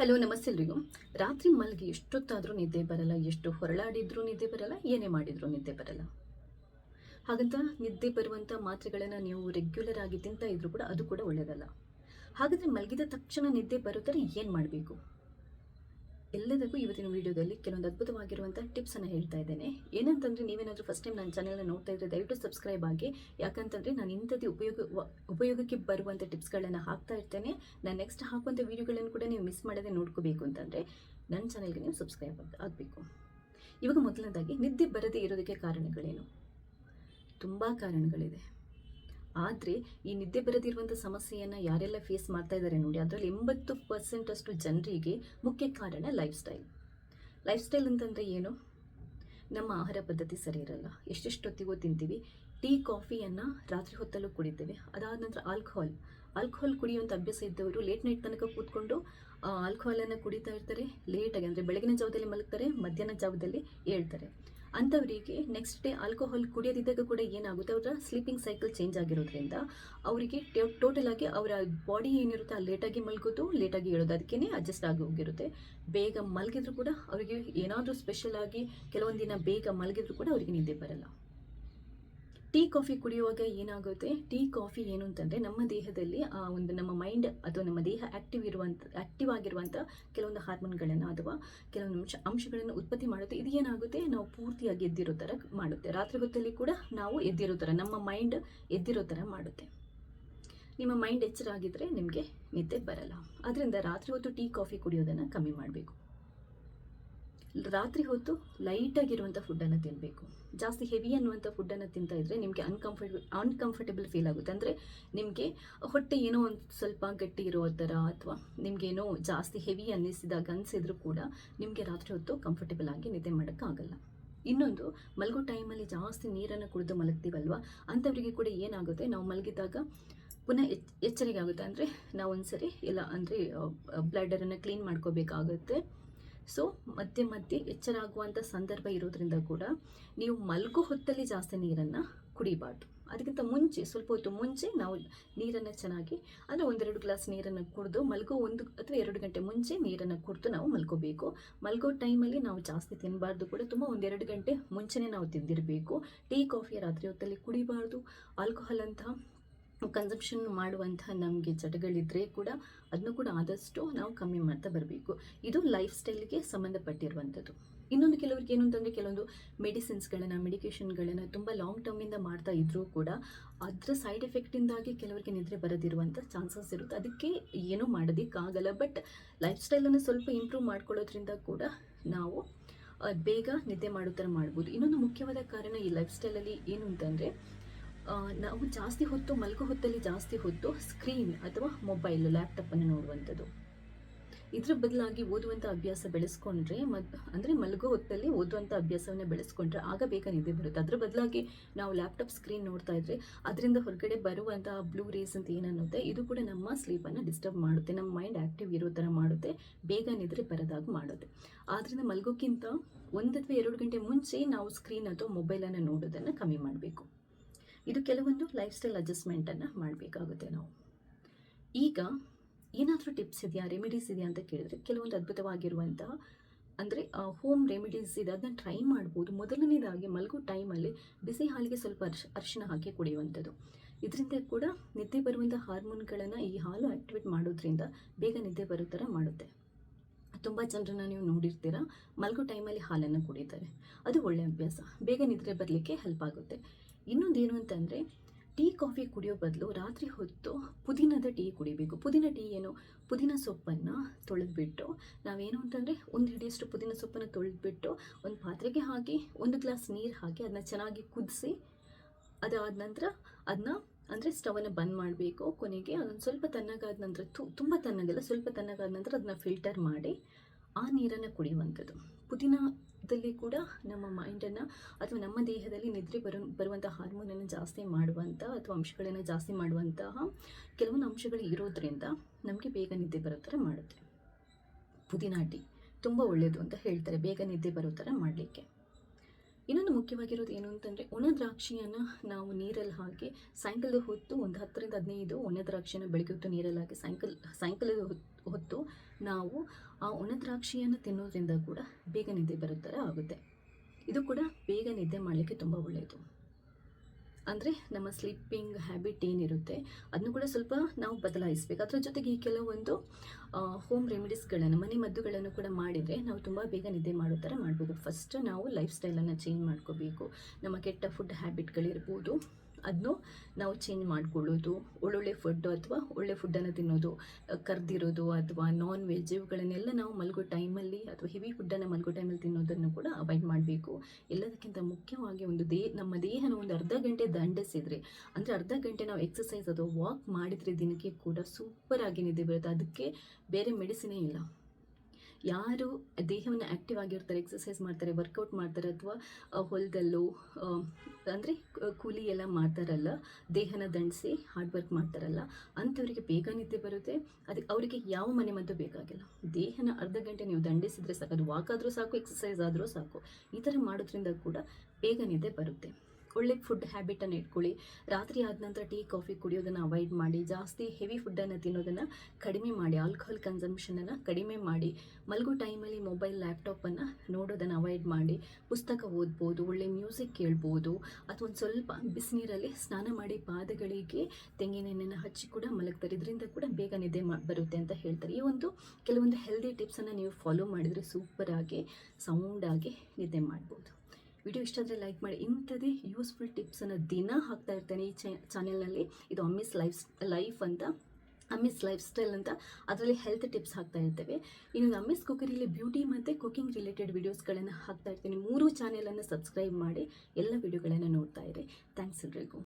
Hello, ನಮಸ್ತೆ ಎಲ್ರಿಗೂ. ರಾತ್ರಿ ಮಲಗಿ ಎಷ್ಟೊತ್ತಾದರೂ ನಿದ್ದೆ ಬರಲ್ಲ, ಎಷ್ಟು ಹೊರಳಾಡಿದ್ರೂ ನಿದ್ದೆ ಬರಲ್ಲ, ಏನೇ ಮಾಡಿದರೂ ನಿದ್ದೆ ಬರಲ್ಲ. ಹಾಗಂತ ನಿದ್ದೆ ಬರುವಂಥ ಮಾತ್ರೆಗಳನ್ನು ನೀವು ರೆಗ್ಯುಲರ್ ಆಗಿ ತಿಂತಾ ಇದ್ರು ಕೂಡ ಅದು ಕೂಡ ಒಳ್ಳೆಯದಲ್ಲ ಹಾಗಾದರೆ ಮಲಗಿದ ತಕ್ಷಣ ನಿದ್ದೆ ಬರೋ ಥರ ಏನು ಮಾಡಬೇಕು? ಎಲ್ಲದಕ್ಕೂ ಇವತ್ತಿನ ವಿಡಿಯೋದಲ್ಲಿ ಕೆಲವೊಂದು ಅದ್ಭುತವಾಗಿರುವಂಥ ಟಿಪ್ಸನ್ನು ಹೇಳ್ತಾ ಇದ್ದೇನೆ. ಏನಂತಂದರೆ ನೀವೇನಾದರೂ ಫಸ್ಟ್ ಟೈಮ್ ನನ್ನ ಚಾನೆಲ್ನ ನೋಡ್ತಾ ಇದ್ದರೆ ದಯವಿಟ್ಟು ಸಬ್ಸ್ಕ್ರೈಬ್ ಆಗಿ. ಯಾಕಂತಂದರೆ ನಾನು ಇಂಥದ್ದು ಉಪಯೋಗ, ಉಪಯೋಗಕ್ಕೆ ಬರುವಂಥ ಟಿಪ್ಸ್ಗಳನ್ನು ಹಾಕ್ತಾ ಇರ್ತೇನೆ. ನಾನು ನೆಕ್ಸ್ಟ್ ಹಾಕುವಂಥ ವೀಡಿಯೋಗಳನ್ನು ಕೂಡ ನೀವು ಮಿಸ್ ಮಾಡದೆ ನೋಡ್ಕೋಬೇಕು ಅಂತಂದರೆ ನನ್ನ ಚಾನೆಲ್ಗೆ ನೀವು ಸಬ್ಸ್ಕ್ರೈಬ್ ಆಗಬೇಕು. ಇವಾಗ ಮೊದಲನೇದಾಗಿ ನಿದ್ದೆ ಬರದೇ ಇರೋದಕ್ಕೆ ಕಾರಣಗಳೇನು? ತುಂಬ ಕಾರಣಗಳಿದೆ. ಆದರೆ ಈ ನಿದ್ದೆ ಬರದಿರುವಂಥ ಸಮಸ್ಯೆಯನ್ನು ಯಾರೆಲ್ಲ ಫೇಸ್ ಮಾಡ್ತಾ ಇದ್ದಾರೆ ನೋಡಿ, ಅದರಲ್ಲಿ ಎಂಬತ್ತು ಪರ್ಸೆಂಟ್ ಅಷ್ಟು ಜನರಿಗೆ ಮುಖ್ಯ ಕಾರಣ ಲೈಫ್ ಸ್ಟೈಲ್ ಲೈಫ್ ಸ್ಟೈಲ್ ಅಂತಂದರೆ ಏನು? ನಮ್ಮ ಆಹಾರ ಪದ್ಧತಿ ಸರಿ ಇರಲ್ಲ. ಎಷ್ಟೆಷ್ಟೊತ್ತಿಗೂ ತಿಂತೀವಿ. ಟೀ ಕಾಫಿಯನ್ನು ರಾತ್ರಿ ಹೊತ್ತಲ್ಲೂ ಕುಡಿತೇವೆ. ಅದಾದ ನಂತರ ಆಲ್ಕೋಹಾಲ್ ಆಲ್ಕೋಹಾಲ್ ಕುಡಿಯುವಂಥ ಅಭ್ಯಾಸ ಇದ್ದವರು ಲೇಟ್ ನೈಟ್ ತನಕ ಕೂತ್ಕೊಂಡು ಆಲ್ಕೋಹಾಲನ್ನು ಕುಡಿತಾ ಇರ್ತಾರೆ. ಲೇಟಾಗಿ ಅಂದರೆ ಬೆಳಗಿನ ಜಾವದಲ್ಲಿ ಮಲಗ್ತಾರೆ, ಮಧ್ಯಾಹ್ನ ಜಾವದಲ್ಲಿ ಹೇಳ್ತಾರೆ ಅಂಥವರಿಗೆ ನೆಕ್ಸ್ಟ್ ಡೇ ಆಲ್ಕೋಹಾಲ್ ಕುಡಿಯೋದಿದ್ದಾಗ ಕೂಡ ಏನಾಗುತ್ತೆ? ಅವರ ಸ್ಲೀಪಿಂಗ್ ಸೈಕಲ್ ಚೇಂಜ್ ಆಗಿರೋದ್ರಿಂದ ಅವರಿಗೆ ಟೋಟಲ್ ಆಗಿ ಅವರ ಬಾಡಿ ಏನಿರುತ್ತೆ, ಆ ಲೇಟಾಗಿ ಮಲಗೋದು ಲೇಟಾಗಿ ಹೇಳೋದು ಅದಕ್ಕೇ ಅಡ್ಜಸ್ಟ್ ಆಗಿ ಹೋಗಿರುತ್ತೆ. ಬೇಗ ಮಲಗಿದ್ರು ಕೂಡ ಅವರಿಗೆ ಏನಾದರೂ ಸ್ಪೆಷಲ್ ಆಗಿ ಕೆಲವೊಂದು ದಿನ ಬೇಗ ಮಲಗಿದ್ರು ಕೂಡ ಅವರಿಗೆ ನಿದ್ದೆ ಬರಲ್ಲ. ಟೀ ಕಾಫಿ ಕುಡಿಯುವಾಗ ಏನಾಗುತ್ತೆ? ಟೀ ಕಾಫಿ ಏನು ಅಂತಂದರೆ ನಮ್ಮ ದೇಹದಲ್ಲಿ, ಆ, ಒಂದು ನಮ್ಮ ಮೈಂಡ್ ಅಥವಾ ನಮ್ಮ ದೇಹ ಆ್ಯಕ್ಟಿವ್ ಇರುವಂಥ ಆ್ಯಕ್ಟಿವ್ ಆಗಿರುವಂಥ ಕೆಲವೊಂದು ಹಾರ್ಮೋನ್ಗಳನ್ನು ಅಥವಾ ಕೆಲವೊಂದು ಅಂಶ, ಅಂಶಗಳನ್ನು ಉತ್ಪತ್ತಿ ಮಾಡುತ್ತೆ. ಇದು ಏನಾಗುತ್ತೆ? ನಾವು ಪೂರ್ತಿಯಾಗಿ ಎದ್ದಿರೋ ಥರ ಮಾಡುತ್ತೆ. ರಾತ್ರಿ ಹೊತ್ತಲ್ಲಿ ಕೂಡ ನಾವು ಎದ್ದಿರೋ ಥರ ನಮ್ಮ ಮೈಂಡ್ ಎದ್ದಿರೋ ಥರ ಮಾಡುತ್ತೆ. ನಿಮ್ಮ ಮೈಂಡ್ ಎಚ್ಚರ ಆಗಿದ್ದರೆ ನಿಮಗೆ ನಿದ್ದೆ ಬರಲ್ಲ. ಅದರಿಂದ ರಾತ್ರಿ ಹೊತ್ತು ಟೀ ಕಾಫಿ ಕುಡಿಯೋದನ್ನು ಕಮ್ಮಿ ಮಾಡಬೇಕು. ರಾತ್ರಿ ಹೊತ್ತು ಲೈಟಾಗಿರುವಂಥ ಫುಡ್ಡನ್ನು ತಿನ್ನಬೇಕು ಜಾಸ್ತಿ ಹೆವಿ ಅನ್ನುವಂಥ ಫುಡ್ಡನ್ನು ತಿಂತಾ ಇದ್ದರೆ ನಿಮಗೆ ಅನ್ಕಂಫರ್ಟ್ ಅನ್ಕಂಫರ್ಟಬಲ್ ಫೀಲ್ ಆಗುತ್ತೆ. ಅಂದರೆ ನಿಮಗೆ ಹೊಟ್ಟೆ ಏನೋ ಒಂದು ಸ್ವಲ್ಪ ಗಟ್ಟಿ ಇರೋ ಥರ ಅಥವಾ ನಿಮಗೇನೋ ಜಾಸ್ತಿ ಹೆವಿ ಅನ್ನಿಸಿದಾಗ ಅನಿಸಿದ್ರು ಕೂಡ ನಿಮಗೆ ರಾತ್ರಿ ಹೊತ್ತು ಕಂಫರ್ಟಬಲ್ ಆಗಿ ನಿದ್ದೆ ಮಾಡೋಕ್ಕಾಗಲ್ಲ ಇನ್ನೊಂದು, ಮಲಗೋ ಟೈಮಲ್ಲಿ ಜಾಸ್ತಿ ನೀರನ್ನು ಕುಡಿದು ಮಲಗ್ತೀವಲ್ವ? ಅಂಥವರಿಗೆ ಕೂಡ ಏನಾಗುತ್ತೆ? ನಾವು ಮಲಗಿದಾಗ ಪುನಃ ಎಚ್, ಎಚ್ಚರಿಕೆ ಆಗುತ್ತೆ. ಅಂದರೆ ನಾವು ಒಂದ್ಸರಿ ಇಲ್ಲ ಅಂದರೆ ಬ್ಲಡರನ್ನು ಕ್ಲೀನ್ ಮಾಡ್ಕೋಬೇಕಾಗುತ್ತೆ. ಸೊ ಮಧ್ಯೆ ಮಧ್ಯೆ ಎಚ್ಚರ ಆಗುವಂಥ ಸಂದರ್ಭ ಇರೋದ್ರಿಂದ ಕೂಡ ನೀವು ಮಲ್ಗೋ ಹೊತ್ತಲ್ಲಿ ಜಾಸ್ತಿ ನೀರನ್ನು ಕುಡಿಬಾರ್ದು. ಅದಕ್ಕಿಂತ ಮುಂಚೆ, ಸ್ವಲ್ಪ ಹೊತ್ತು ಮುಂಚೆ ನಾವು ನೀರನ್ನು ಚೆನ್ನಾಗಿ, ಅಂದರೆ ಒಂದೆರಡು ಗ್ಲಾಸ್ ನೀರನ್ನು ಕುಡಿದು ಮಲ್ಗೋ ಒಂದು ಅಥವಾ ಎರಡು ಗಂಟೆ ಮುಂಚೆ ನೀರನ್ನು ಕುಡಿದು ನಾವು ಮಲ್ಕೋಬೇಕು ಮಲ್ಗೋ ಟೈಮಲ್ಲಿ ನಾವು ಜಾಸ್ತಿ ತಿನ್ನಬಾರ್ದು ಕೂಡ. ತುಂಬ ಒಂದೆರಡು ಗಂಟೆ ಮುಂಚೆನೇ ನಾವು ತಿಂದಿರಬೇಕು. ಟೀ ಕಾಫಿ ರಾತ್ರಿ ಹೊತ್ತಲ್ಲಿ ಕುಡಿಬಾರ್ದು. ಆಲ್ಕೋಹಾಲ್ ಅಂತ ಕನ್ಸಂಪ್ಷನ್ ಮಾಡುವಂಥ ನಮಗೆ ಚಟಗಳಿದ್ದರೆ ಕೂಡ ಅದನ್ನು ಕೂಡ ಆದಷ್ಟು ನಾವು ಕಮ್ಮಿ ಮಾಡ್ತಾ ಬರಬೇಕು. ಇದು ಲೈಫ್ ಸ್ಟೈಲ್ಗೆ ಸಂಬಂಧಪಟ್ಟಿರುವಂಥದ್ದು. ಇನ್ನೊಂದು ಕೆಲವ್ರಿಗೆ ಏನು ಅಂತಂದರೆ ಕೆಲವೊಂದು ಮೆಡಿಸಿನ್ಸ್ಗಳನ್ನು ಮೆಡಿಕೇಷನ್ಗಳನ್ನು ತುಂಬ ಲಾಂಗ್ ಟರ್ಮಿಂದ ಮಾಡ್ತಾ ಇದ್ದರೂ ಕೂಡ ಅದರ ಸೈಡ್ ಎಫೆಕ್ಟಿಂದಾಗಿ ಕೆಲವರಿಗೆ ನಿದ್ರೆ ಬರದಿರುವಂಥ ಚಾನ್ಸಸ್ ಇರುತ್ತೆ. ಅದಕ್ಕೆ ಏನೂ ಮಾಡೋದಕ್ಕಾಗಲ್ಲ ಬಟ್ ಲೈಫ್ ಸ್ಟೈಲನ್ನು ಸ್ವಲ್ಪ ಇಂಪ್ರೂವ್ ಮಾಡ್ಕೊಳ್ಳೋದ್ರಿಂದ ಕೂಡ ನಾವು ಬೇಗ ನಿದ್ದೆ ಮಾಡೋ ಥರ ಮಾಡ್ಬೋದು. ಇನ್ನೊಂದು ಮುಖ್ಯವಾದ ಕಾರಣ ಈ ಲೈಫ್ ಸ್ಟೈಲಲ್ಲಿ ಏನು ಅಂತಂದರೆ ನಾವು ಜಾಸ್ತಿ ಹೊತ್ತು ಮಲಗೋ ಹೊತ್ತಲ್ಲಿ ಜಾಸ್ತಿ ಹೊತ್ತು ಸ್ಕ್ರೀನ್ ಅಥವಾ ಮೊಬೈಲ್ ಲ್ಯಾಪ್ಟಾಪನ್ನು ನೋಡುವಂಥದ್ದು. ಇದ್ರ ಬದಲಾಗಿ ಓದುವಂಥ ಅಭ್ಯಾಸ ಬೆಳೆಸ್ಕೊಂಡ್ರೆ ಮತ್ತು ಅಂದರೆ ಮಲಗೋ ಹೊತ್ತಲ್ಲಿ ಓದುವಂಥ ಅಭ್ಯಾಸವನ್ನು ಬೆಳೆಸ್ಕೊಂಡ್ರೆ ಆಗ ಬೇಗ ನಿದ್ದೆ ಬರುತ್ತೆ. ಅದ್ರ ಬದಲಾಗಿ ನಾವು ಲ್ಯಾಪ್ಟಾಪ್ ಸ್ಕ್ರೀನ್ ನೋಡ್ತಾ ಇದ್ರೆ ಅದರಿಂದ ಹೊರಗಡೆ ಬರುವಂಥ ಬ್ಲೂ ರೇಸ್ ಅಂತ ಏನನ್ನುತ್ತೆ ಇದು ಕೂಡ ನಮ್ಮ ಸ್ಲೀಪನ್ನು ಡಿಸ್ಟರ್ಬ್ ಮಾಡುತ್ತೆ. ನಮ್ಮ ಮೈಂಡ್ ಆ್ಯಕ್ಟಿವ್ ಇರೋ ಥರ ಮಾಡುತ್ತೆ. ಬೇಗ ನಿದ್ರೆ ಬರೋದಾಗ ಮಾಡುತ್ತೆ. ಆದ್ದರಿಂದ ಮಲಗೋಕ್ಕಿಂತ ಒಂದು ಅಥವಾ ಎರಡು ಗಂಟೆ ಮುಂಚೆ ನಾವು ಸ್ಕ್ರೀನ್ ಅಥವಾ ಮೊಬೈಲನ್ನು ನೋಡೋದನ್ನು ಕಮ್ಮಿ ಮಾಡಬೇಕು. ಇದು ಕೆಲವೊಂದು ಲೈಫ್ ಸ್ಟೈಲ್ ಅಡ್ಜಸ್ಟ್ಮೆಂಟನ್ನು ಮಾಡಬೇಕಾಗುತ್ತೆ ನಾವು. ಈಗ ಏನಾದರೂ ಟಿಪ್ಸ್ ಇದೆಯಾ ರೆಮಿಡೀಸ್ ಇದೆಯಾ ಅಂತ ಕೇಳಿದ್ರೆ ಕೆಲವೊಂದು ಅದ್ಭುತವಾಗಿರುವಂತಹ ಅಂದರೆ ಹೋಮ್ ರೆಮಿಡೀಸ್ ಇದೆ, ಅದನ್ನ ಟ್ರೈ ಮಾಡ್ಬೋದು. ಮೊದಲನೇದಾಗಿ ಮಲಗೋ ಟೈಮಲ್ಲಿ ಬಿಸಿ ಹಾಲಿಗೆ ಸ್ವಲ್ಪ ಅರ್ಶ ಅರಿಶಿನ ಹಾಕಿ ಕುಡಿಯುವಂಥದ್ದು. ಇದರಿಂದ ಕೂಡ ನಿದ್ದೆ ಬರುವಂಥ ಹಾರ್ಮೋನ್ಗಳನ್ನು ಈ ಹಾಲು ಆಕ್ಟಿವೇಟ್ ಮಾಡೋದ್ರಿಂದ ಬೇಗ ನಿದ್ದೆ ಬರೋ ಥರ ಮಾಡುತ್ತೆ. ತುಂಬ ಜನರನ್ನ ನೀವು ನೋಡಿರ್ತೀರ, ಮಲಗೋ ಟೈಮಲ್ಲಿ ಹಾಲನ್ನು ಕುಡಿತಾರೆ. ಅದು ಒಳ್ಳೆಯ ಅಭ್ಯಾಸ. ಬೇಗ ನಿದ್ರೆ ಬರಲಿಕ್ಕೆ ಹೆಲ್ಪ್ ಆಗುತ್ತೆ. ಇನ್ನೊಂದು ಏನು ಅಂತಂದರೆ, ಟೀ, ಕಾಫಿ ಕುಡಿಯೋ ಬದಲು ರಾತ್ರಿ ಹೊತ್ತು ಪುದೀನದ ಟೀ ಕುಡಿಬೇಕು. ಪುದೀನ ಟೀ ಏನು? ಪುದೀನ ಸೊಪ್ಪನ್ನು ತೊಳೆದ್ಬಿಟ್ಟು, ನಾವೇನು ಅಂತಂದರೆ ಒಂದು ಹಿಡಿಯಷ್ಟು ಪುದೀನ ಸೊಪ್ಪನ್ನು ತೊಳೆದ್ಬಿಟ್ಟು, ಒಂದು ಪಾತ್ರೆಗೆ ಹಾಕಿ, ಒಂದು ಗ್ಲಾಸ್ ನೀರು ಹಾಕಿ ಅದನ್ನ ಚೆನ್ನಾಗಿ ಕುದಿಸಿ, ಅದಾದ ನಂತರ ಅದನ್ನ ಅಂದರೆ ಸ್ಟವನ್ನು ಬಂದ್ ಮಾಡಬೇಕು ಕೊನೆಗೆ. ಅದೊಂದು ಸ್ವಲ್ಪ ತಣ್ಣಗಾದ ನಂತರ ತುಂಬ ತಣ್ಣಗಲ್ಲ, ಸ್ವಲ್ಪ ತಣ್ಣಗಾದ ನಂತರ ಅದನ್ನ ಫಿಲ್ಟರ್ ಮಾಡಿ, ಆ ನೀರನ್ನು ಕುಡಿಯುವಂಥದ್ದು. ಪುದೀನದಲ್ಲಿ ಕೂಡ ನಮ್ಮ ಮೈಂಡನ್ನು ಅಥವಾ ನಮ್ಮ ದೇಹದಲ್ಲಿ ನಿದ್ರೆ ಬರೋ ಬರುವಂಥ ಹಾರ್ಮೋನನ್ನು ಜಾಸ್ತಿ ಮಾಡುವಂಥ ಅಥವಾ ಅಂಶಗಳನ್ನು ಜಾಸ್ತಿ ಮಾಡುವಂತಹ ಕೆಲವೊಂದು ಅಂಶಗಳು ಇರೋದ್ರಿಂದ ನಮಗೆ ಬೇಗ ನಿದ್ದೆ ಬರೋ ಥರ ಮಾಡುತ್ತೆ. ಪುದೀನಾ ಟೀ ತುಂಬ ಒಳ್ಳೆಯದು ಅಂತ ಹೇಳ್ತಾರೆ. ಬೇಗ ನಿದ್ದೆ ಬರೋ ಥರ ಮಾಡಲಿಕ್ಕೆ. ಇನ್ನೊಂದು ಮುಖ್ಯವಾಗಿರೋದು ಏನು ಅಂತಂದರೆ, ಒಣ ದ್ರಾಕ್ಷಿಯನ್ನು ನಾವು ನೀರಲ್ಲಿ ಹಾಕಿ, ಸಾಯಂಕಾಲದ ಹೊತ್ತು ಒಂದು ಹತ್ತರಿಂದ ಹದಿನೈದು ಒಣ ದ್ರಾಕ್ಷಿಯನ್ನು ಬೆಳಗ್ಗೆ ಹೊತ್ತು ನೀರಲ್ಲಿ ಹಾಕಿ, ಸಾಯಂಕಾಲ, ಸಾಯಂಕಾಲದ ಹೊತ್- ಹೊತ್ತು ನಾವು ಆ ಒಣ ದ್ರಾಕ್ಷಿಯನ್ನು ತಿನ್ನೋದ್ರಿಂದ ಕೂಡ ಬೇಗ ನಿದ್ದೆ ಬರೋ ಥರ ಆಗುತ್ತೆ. ಇದು ಕೂಡ ಬೇಗ ನಿದ್ದೆ ಮಾಡಲಿಕ್ಕೆ ತುಂಬ ಒಳ್ಳೆಯದು. ಅಂದರೆ ನಮ್ಮ ಸ್ಲೀಪಿಂಗ್ ಹ್ಯಾಬಿಟ್ ಏನಿರುತ್ತೆ ಅದನ್ನು ಕೂಡ ಸ್ವಲ್ಪ ನಾವು ಬದಲಾಯಿಸಬೇಕು. ಅದರ ಜೊತೆಗೆ ಈ ಕೆಲವೊಂದು ಹೋಮ್ ರೆಮಿಡೀಸ್ಗಳನ್ನು ಮನೆ ಮದ್ದುಗಳನ್ನು ಕೂಡ ಮಾಡಿದರೆ ನಾವು ತುಂಬ ಬೇಗ ನಿದ್ದೆ ಮಾಡೋ ಥರ ಮಾಡ್ಬೋದು. ಫಸ್ಟ್ ನಾವು ಲೈಫ್ ಸ್ಟೈಲನ್ನು ಚೇಂಜ್ ಮಾಡ್ಕೋಬೇಕು. ನಮ್ಮ ಕೆಟ್ಟ ಫುಡ್ ಹ್ಯಾಬಿಟ್ಗಳಿರ್ಬೋದು ಅದನ್ನು ನಾವು ಚೇಂಜ್ ಮಾಡ್ಕೊಳ್ಳೋದು, ಒಳ್ಳೊಳ್ಳೆ ಫುಡ್ಡು ಅಥವಾ ಒಳ್ಳೆ ಫುಡ್ಡನ್ನು ತಿನ್ನೋದು ಕರ್ದಿರೋದು ಅಥವಾ ನಾನ್ ವೆಜ್ ಇವುಗಳನ್ನೆಲ್ಲ ನಾವು ಮಲಗೋ ಟೈಮಲ್ಲಿ ಅಥವಾ ಹೆವಿ ಫುಡ್ಡನ್ನು ಮಲಗೋ ಟೈಮಲ್ಲಿ ತಿನ್ನೋದನ್ನು ಕೂಡ ಅವಾಯ್ಡ್ ಮಾಡಬೇಕು. ಎಲ್ಲದಕ್ಕಿಂತ ಮುಖ್ಯವಾಗಿ ಒಂದು ದೇ, ನಮ್ಮ ದೇಹನ ಒಂದು ಅರ್ಧ ಗಂಟೆ ದಂಡಿಸಿದರೆ, ಅಂದರೆ ಅರ್ಧ ಗಂಟೆ ನಾವು ಎಕ್ಸಸೈಸ್ ಅಥವಾ ವಾಕ್ ಮಾಡಿದರೆ ದಿನಕ್ಕೆ ಕೂಡ ಸೂಪರ್ ಆಗಿ ನಿದ್ದೆ ಬರುತ್ತೆ. ಅದಕ್ಕೆ ಬೇರೆ ಮೆಡಿಸಿನೇ ಇಲ್ಲ. ಯಾರು ದೇಹವನ್ನು ಆ್ಯಕ್ಟಿವ್ ಆಗಿರ್ತಾರೆ ಎಕ್ಸಸೈಸ್ ಮಾಡ್ತಾರೆ ವರ್ಕೌಟ್ ಮಾಡ್ತಾರೆ ಅಥವಾ ಹೊಲದಲ್ಲೋ ಅಂದರೆ ಕೂಲಿ ಎಲ್ಲ ಮಾಡ್ತಾರಲ್ಲ, ದೇಹನ ದಂಡಿಸಿ ಹಾರ್ಡ್ ವರ್ಕ್ ಮಾಡ್ತಾರಲ್ಲ, ಅಂಥವರಿಗೆ ಬೇಗ ನಿದ್ದೆ ಬರುತ್ತೆ. ಅದಕ್ಕೆ ಅವರಿಗೆ ಯಾವ ಮನೆ ಮದ್ದು ಬೇಕಾಗಿಲ್ಲ. ದೇಹನ ಅರ್ಧ ಗಂಟೆ ನೀವು ದಂಡಿಸಿದರೆ ಸಾಕು, ಅದು ವಾಕ್ ಆದರೂ ಸಾಕು ಎಕ್ಸಸೈಸ್ ಆದರೂ ಸಾಕು, ಈ ಥರ ಮಾಡೋದ್ರಿಂದ ಕೂಡ ಬೇಗ ನಿದ್ದೆ ಬರುತ್ತೆ. ಒಳ್ಳೆ ಫುಡ್ ಹ್ಯಾಬಿಟನ್ನು ಇಟ್ಕೊಳ್ಳಿ. ರಾತ್ರಿ ಆದ ನಂತರ ಟೀ ಕಾಫಿ ಕುಡಿಯೋದನ್ನು ಅವಾಯ್ಡ್ ಮಾಡಿ, ಜಾಸ್ತಿ ಹೆವಿ ಫುಡ್ಡನ್ನು ತಿನ್ನೋದನ್ನು ಕಡಿಮೆ ಮಾಡಿ ಆಲ್ಕೋಹಾಲ್ ಕನ್ಸಂಪ್ಷನನ್ನು ಕಡಿಮೆ ಮಾಡಿ, ಮಲಗೋ ಟೈಮಲ್ಲಿ ಮೊಬೈಲ್ ಲ್ಯಾಪ್ಟಾಪನ್ನು ನೋಡೋದನ್ನು ಅವಾಯ್ಡ್ ಮಾಡಿ, ಪುಸ್ತಕ ಓದ್ಬೋದು, ಒಳ್ಳೆ ಮ್ಯೂಸಿಕ್ ಕೇಳ್ಬೋದು, ಅಥವಾ ಒಂದು ಸ್ವಲ್ಪ ಬಿಸಿನೀರಲ್ಲಿ ಸ್ನಾನ ಮಾಡಿ ಪಾದಗಳಿಗೆ ತೆಂಗಿನೆಣ್ಣೆನ ಹಚ್ಚಿ ಕೂಡ ಮಲಗ್ತಾರೆ. ಇದರಿಂದ ಕೂಡ ಬೇಗ ನಿದ್ದೆ ಬರುತ್ತೆ ಅಂತ ಹೇಳ್ತಾರೆ. ಈ ಒಂದು ಕೆಲವೊಂದು ಹೆಲ್ದಿ ಟಿಪ್ಸನ್ನು ನೀವು ಫಾಲೋ ಮಾಡಿದರೆ ಸೂಪರಾಗಿ ಸೌಂಡಾಗಿ ನಿದ್ದೆ ಮಾಡ್ಬೋದು. ವಿಡಿಯೋ ಇಷ್ಟ ಆದರೆ ಲೈಕ್ ಮಾಡಿ. ಇಂಥದ್ದೇ ಯೂಸ್ಫುಲ್ ಟಿಪ್ಸನ್ನು ದಿನ ಹಾಕ್ತಾ ಇರ್ತೇನೆ ಈ ಚಾನೆಲ್ನಲ್ಲಿ ಇದು ಅಮ್ಮಿಸ್ ಲೈಫ್ ಲೈಫ್ ಅಂತ, ಅಮ್ಮಿಸ್ ಲೈಫ್ ಸ್ಟೈಲ್ ಅಂತ. ಅದರಲ್ಲಿ ಹೆಲ್ತ್ ಟಿಪ್ಸ್ ಹಾಕ್ತಾ ಇರ್ತೇವೆ. ಇನ್ನೊಂದು ಅಮ್ಮಿಸ್ ಕುಕ್ಕರಿಯಲ್ಲಿ ಬ್ಯೂಟಿ ಮತ್ತು ಕುಕಿಂಗ್ ರಿಲೇಟೆಡ್ ವೀಡಿಯೋಸ್ಗಳನ್ನು ಹಾಕ್ತಾ ಇರ್ತೀನಿ. ಮೂರು ಚಾನೆಲನ್ನು ಸಬ್ಸ್ಕ್ರೈಬ್ ಮಾಡಿ ಎಲ್ಲ ವೀಡಿಯೋಗಳನ್ನು ನೋಡ್ತಾ ಇರಿ. ಥ್ಯಾಂಕ್ಸ್ ಎಲ್ರಿಗೂ.